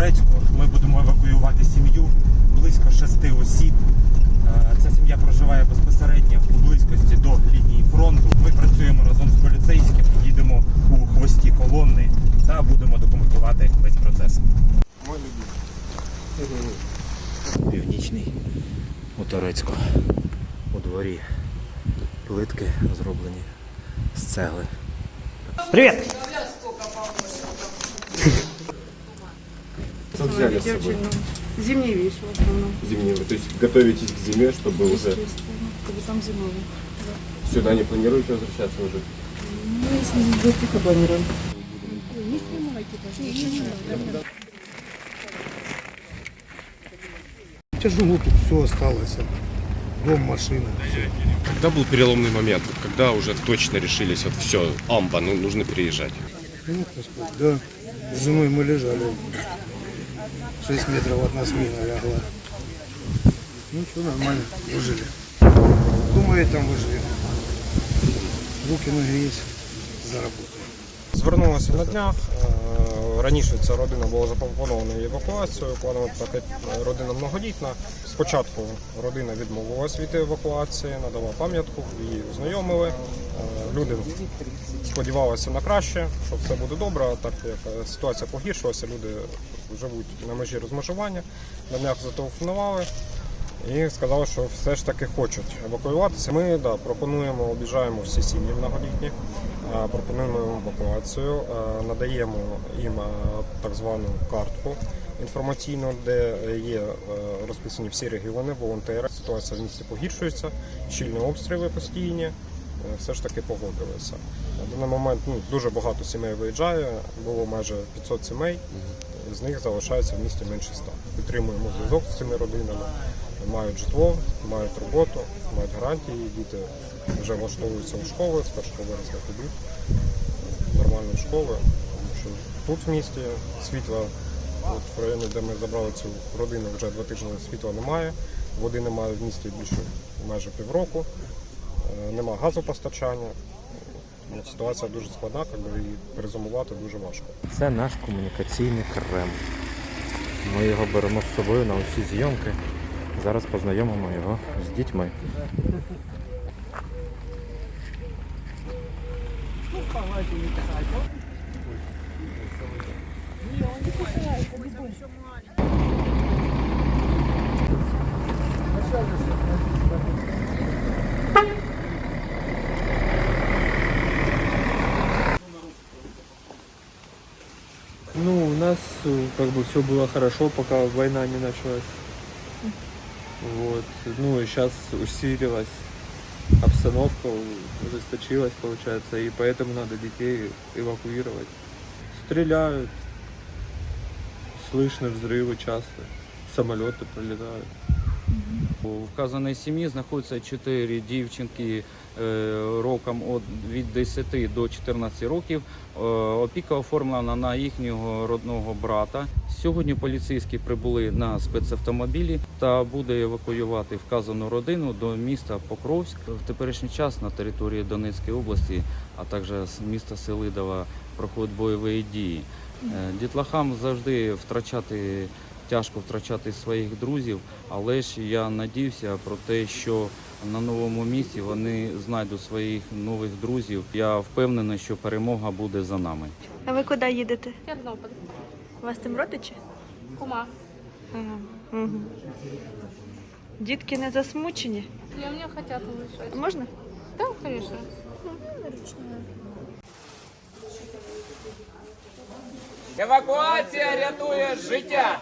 Торецьку. Ми будемо евакуювати сім'ю близько шести осіб. Е, Ця сім'я проживає безпосередньо у близькості до лінії фронту. Ми працюємо разом з поліцейським, їдемо у хвості колони та будемо документувати весь процес. Північний у Торецьку. У дворі плитки зроблені з цегли. Привіт! Взяли с собой? Зимние вещи в основном. Зимние. То есть готовитесь к зиме, чтобы уже. Чтобы там зимовые. сюда не планируете возвращаться уже? Ну, если до тихо планируем. Тяжело тут все осталось. Дом, машина. Когда был переломный момент? Когда уже точно решились, вот все, амба, ну нужно переезжать? Ну, Господи, да. С женой мы лежали. 6 метров от нас мина лягла. Ну что, нормально, выжили. Думаю, там выживем. Руки, ноги есть, заработаем. Звернулася на днях. Е, Раніше ця родина була запропонована евакуацією. Планова так як родина многодітна. Спочатку родина відмовилась від евакуації, надала пам'ятку, її знайомили. Е, Люди сподівалися на краще, що все буде добре. а Так як е, ситуація погіршилася, люди живуть на межі розмежування. На днях зателефонували. І сказали, що все ж таки хочуть евакуюватися. Ми да, пропонуємо, обіжаємо всі сім'ї многодітні, е, пропонуємо їм евакуацію, надаємо їм так звану картку інформаційну, де є е, розписані всі регіони, волонтери. Ситуація в місті погіршується, щільні обстріли постійні. е, Все ж таки погодилися. На даний момент ну, дуже багато сімей виїжджає, було майже 500 сімей, з них залишається в місті менше 100. Підтримуємо зв'язок з цими родинами мають житло, мають роботу, мають гарантії, діти вже влаштовуються у школи, з 1 вересня в нормальні школи. Тут в місті світла, от в районі, де ми забрали цю родину, вже два тижні світла немає. Води немає в місті більше майже півроку, Е, нема газопостачання. Ситуація дуже складна, і перезимувати дуже важко. Це наш комунікаційний крем. Ми його беремо з собою на усі зйомки. Зараз познайомимо його з дітьми. Ну, у нас э, как бы все было хорошо, пока война не началась. Вот. Ну и сейчас усилилась обстановка, ужесточилась, получается, и поэтому надо детей эвакуировать. Стреляют, слышны взрывы часто, самолеты пролетают. У вказаної сім'ї знаходяться чотири дівчинки е, роком від 10 до 14 років. Е, Опіка оформлена на їхнього родного брата. Сьогодні поліцейські прибули на спецавтомобілі та буде евакуювати вказану родину до міста Покровськ. В теперішній час на території Донецької області, а також міста Селидова проходять бойові дії. Е, Дітлахам завжди втрачати тяжко втрачати своїх друзів, але ж я надіюся про те, що на новому місці вони знайдуть своїх нових друзів. Я впевнений, що перемога буде за нами. А ви куди їдете? Тернопіль. У вас там родичі? Кума. Ага. Угу. Дітки не засмучені? И мне хотят уезжать. Можна? Да, конечно. Евакуація рятує життя.